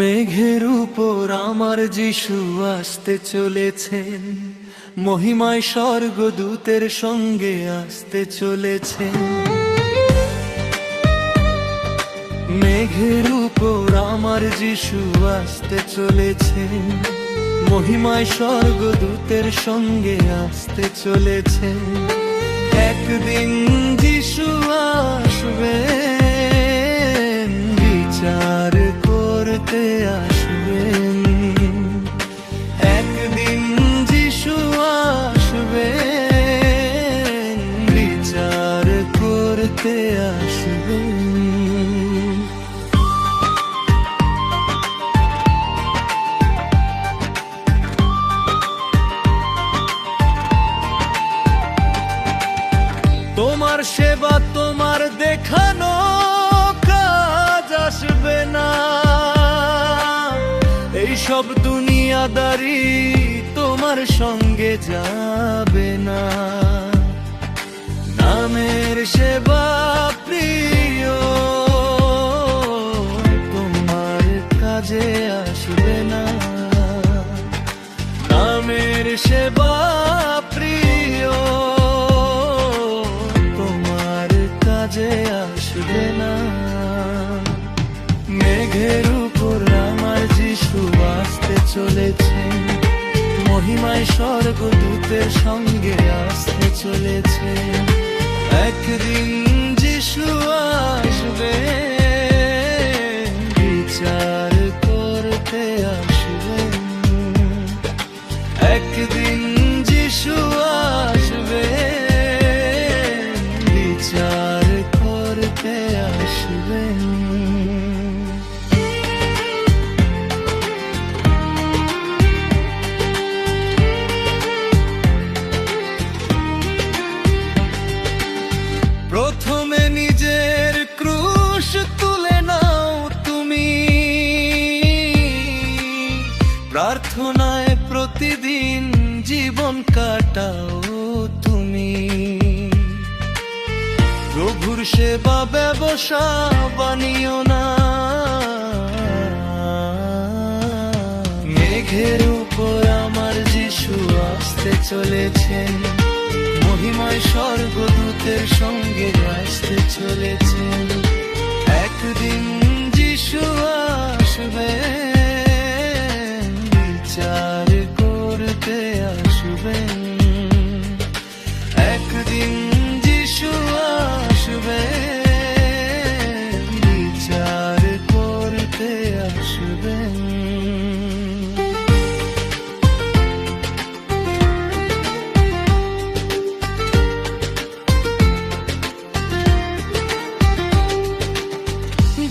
মেঘের উপর আমার যিশু আসতে চলেছেন, মহিমায় স্বর্গদূতের সঙ্গে আসতে চলেছেন। মেঘের উপর আমার যিশু আসতে চলেছেন, মহিমায় স্বর্গদূতের সঙ্গে আসতে চলেছেন। একদিন যিশু আসবেন করতে আসবেন একদিন যিশু আসবেন বিচার করতে আসবেন তোমার সেবা তোমার দেখানো এইসব দুনিয়াদারি তোমার সঙ্গে যাবে না। নামের সেবা প্রিয়, তোমার কাজে আসবে না। নামের সেবা প্রিয়, তোমার কাজে আসবে না। চলেছে। মহিমায় স্বর্গদূতের সঙ্গে আসতে চলেছে। একদিন যিশু প্রথমে নিজের ক্রুশ তুলে নাও তুমি। প্রার্থনায় প্রতিদিন জীবন কাটাও তুমি। প্রভুর সেবা, ব্যবসা বানিও না। মেঘের উপর আমার যিশু আসতে চলেছেন। মহিমায় স্বর্গদূতের সঙ্গে আসতে চলেছেন। একদিন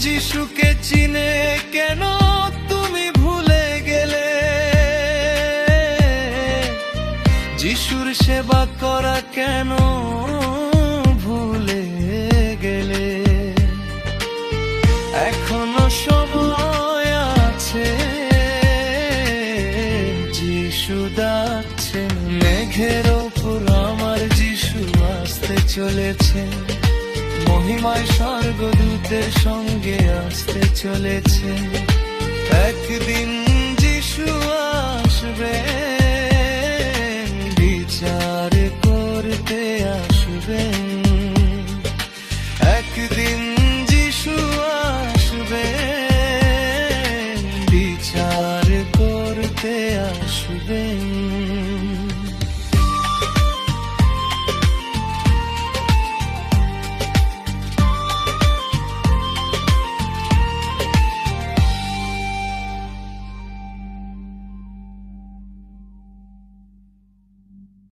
যিশুকে চিনে কেন তুমি ভুলে গেলে? যিশুর সেবা করা কেন ভুলে গেলে? এখনও সময় আছে, যিশু ডাকছে মেঘের ওপর আমার যিশু আসতে চলেছে। মহিমায় স্বর্গদূতের সঙ্গে আসতে চলেছে। একদিন